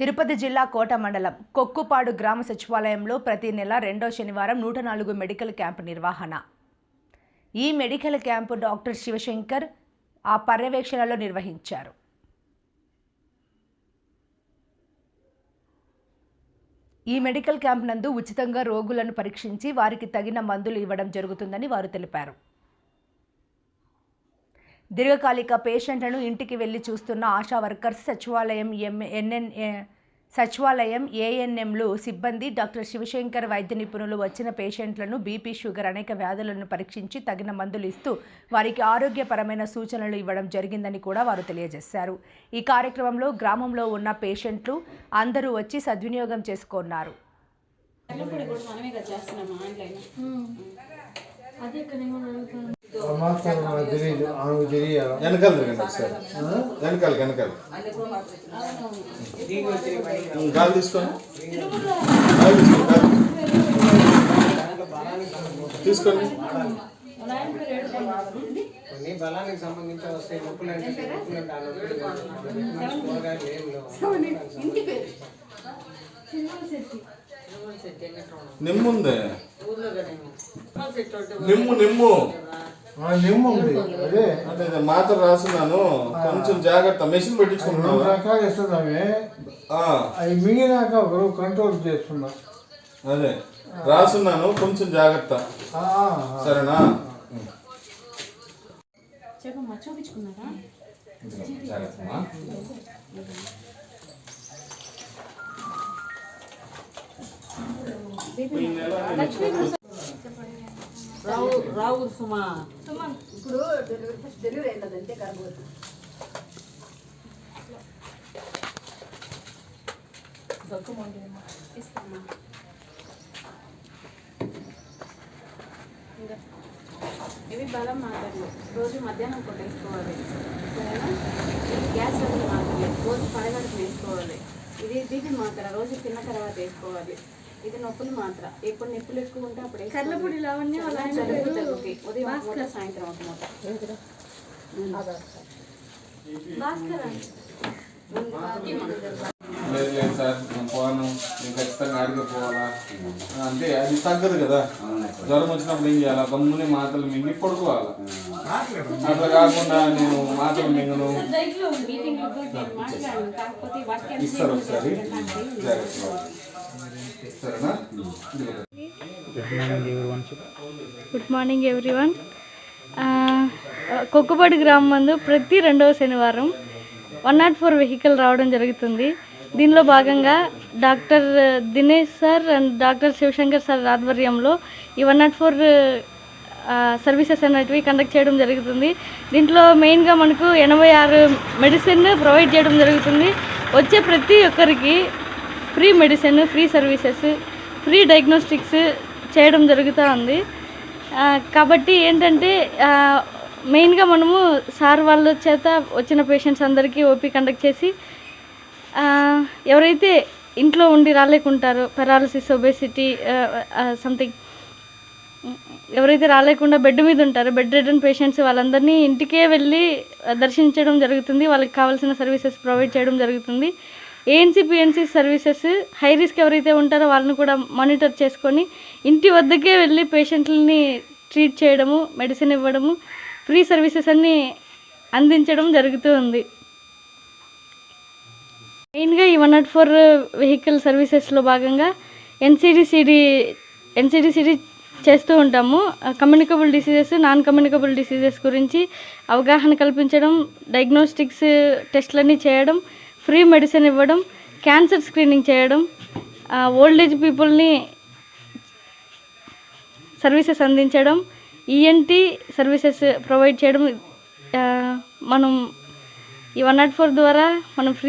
తిరుపతి జిల్లా కోట మండలం కొక్కుపాడు గ్రామ సచివాలయంలో ప్రతి నెల రెండో శనివారం నూట నాలుగు మెడికల్ క్యాంపు నిర్వహణ. ఈ మెడికల్ క్యాంపు డాక్టర్ శివశంకర్ ఆ పర్యవేక్షణలో నిర్వహించారు. ఈ మెడికల్ క్యాంప్ నందు ఉచితంగా రోగులను పరీక్షించి వారికి తగిన మందులు ఇవ్వడం జరుగుతుందని వారు తెలిపారు. దీర్ఘకాలిక పేషెంట్లను ఇంటికి వెళ్ళి చూస్తున్న ఆశా వర్కర్స్ సచివాలయం ఎం ఎన్ఎన్ సచివాలయం ఏఎన్ఎంలు సిబ్బంది డాక్టర్ శివశంకర్ వైద్య నిపుణులు వచ్చిన పేషెంట్లను బీపీ షుగర్ అనేక వ్యాధులను పరీక్షించి తగిన మందులు ఇస్తూ వారికి ఆరోగ్యపరమైన సూచనలు ఇవ్వడం జరిగిందని కూడా వారు తెలియజేశారు. ఈ కార్యక్రమంలో గ్రామంలో ఉన్న పేషెంట్లు అందరూ వచ్చి సద్వినియోగం చేసుకున్నారు. అదే మాత్రం నాకు తెలియదు ఆమెకు తెలియాలి? వెనకాల తిరగండి ఒకసారి వెనకాల వెనకాల గాలి తీసుకోండి గాలి తీసుకోండి గాలి. తీసుకోండి. కొన్ని బలానికి సంబంధించి వస్తాయి నొప్పులు అంటే నొప్పులు అంటే ఆ నొప్పులు కూరగాయలు ఏం లేవు. నిమ్ముంది. నిమ్ము నిమ్ము. నిమ్ము ఉంది అదే. అంటే ఇది మాత్ర రాస్తున్నాను. కొంచెం జాగ్రత్త. మెషిన్ రకాలు ఇస్తున్నామే ఆ, అవి మిగిలినాక ఒకరు కంట్రోల్ చేస్తున్నా అదే. రాస్తున్నాను కొంచెం జాగ్రత్త. సరేనా? చెప్పమ్మా చూపించుకున్నారా? జాగ్రత్తమ్మా రావు రావు సుమా. ఇస్తామా? ఇంకా. ఇవి బలం మాత్రలు రోజు మధ్యాహ్నం పూట వేసుకోవాలి. గ్యాస్ డబ్బులు మాత్రలే రోజు పడగడుపు వేసుకోవాలి. ఇది బీపీ మాత్ర రోజు తిన్న తర్వాత వేసుకోవాలి. ఇది నొప్పులు మాత్ర. ఎప్పుడు నొప్పులు ఎక్కువ ఉంటే అప్పుడు. కర్లపూడి లావణ్య ఉదయం ఒక మూట సాయంత్రం ఒక మూట. లేదు లేదు సార్ నేను పోను. నేను ఖచ్చితంగా ఆడికి పోవాలా? అంటే అది తగ్గదు కదా. జ్వరం వచ్చినప్పుడు ఏం చేయాలా? గమ్ముని మాటలు మింగి పడుకోవాలా? అట్లా కాకుండా నేను మాటలు మింగను. ఇస్తారు ఒకసారి. సరేనా గుడ్ మార్నింగ్ ఎవ్రీవన్ కొక్కుపాడు గ్రామం మందు ప్రతి రెండవ శనివారం వన్ నాట్ ఫోర్ వెహికల్ రావడం జరుగుతుంది. దీనిలో భాగంగా doctor Dinesh sir and doctor Shivashankar sir ఆధ్వర్యంలో ఈ వన్ నాట్ ఫోర్ సర్వీసెస్ అనేటివి కండక్ట్ చేయడం జరుగుతుంది. దీంట్లో మెయిన్గా మనకు ఎనభై ఆరు మెడిసిన్ ప్రొవైడ్ చేయడం జరుగుతుంది. వచ్చే ప్రతి ఒక్కరికి free medicine free services free diagnostics చేయడం జరుగుతూ ఉంది కాబట్టి ఏంటంటే మెయిన్గా మనము సార్ వాళ్ళ చేత వచ్చిన పేషెంట్స్ అందరికీ ఓపీ కండక్ట్ చేసి ఎవరైతే ఇంట్లో ఉండి రాలేకుంటారో పెరాలసిస్ ఒబేసిటీ సంథింగ్ ఎవరైతే రాలేకుండా బెడ్ మీద ఉంటారో బెడ్ రిటర్న్ పేషెంట్స్ వాళ్ళందరినీ ఇంటికే వెళ్ళి దర్శించడం జరుగుతుంది. వాళ్ళకి కావాల్సిన సర్వీసెస్ ప్రొవైడ్ చేయడం జరుగుతుంది. ANC PNC services high risk ఎవరైతే ఉంటారో వాళ్ళని కూడా మానిటర్ చేసుకొని ఇంటి వద్దకే వెళ్ళి పేషెంట్లని ట్రీట్ చేయడము మెడిసిన్ ఇవ్వడము ఫ్రీ సర్వీసెస్ అన్నీ అందించడం జరుగుతూ ఉంది. మెయిన్గా ఈ వన్ నాట్ ఫోర్ వెహికల్ సర్వీసెస్లో భాగంగా ఎన్సిడిసిడి ఎన్సిడిసిడి చేస్తూ ఉంటాము. Communicable diseases non communicable diseases గురించి అవగాహన కల్పించడం డయాగ్నోస్టిక్స్ టెస్ట్లన్నీ చేయడం ఫ్రీ మెడిసిన్ ఇవ్వడం క్యాన్సర్ స్క్రీనింగ్ చేయడం ఓల్డ్ ఏజ్ పీపుల్ని సర్వీసెస్ అందించడం ఈఎన్టీ సర్వీసెస్ ప్రొవైడ్ చేయడం మనం ఈ వన్ నాట్ ఫోర్ ద్వారా మనం ఫ్రీ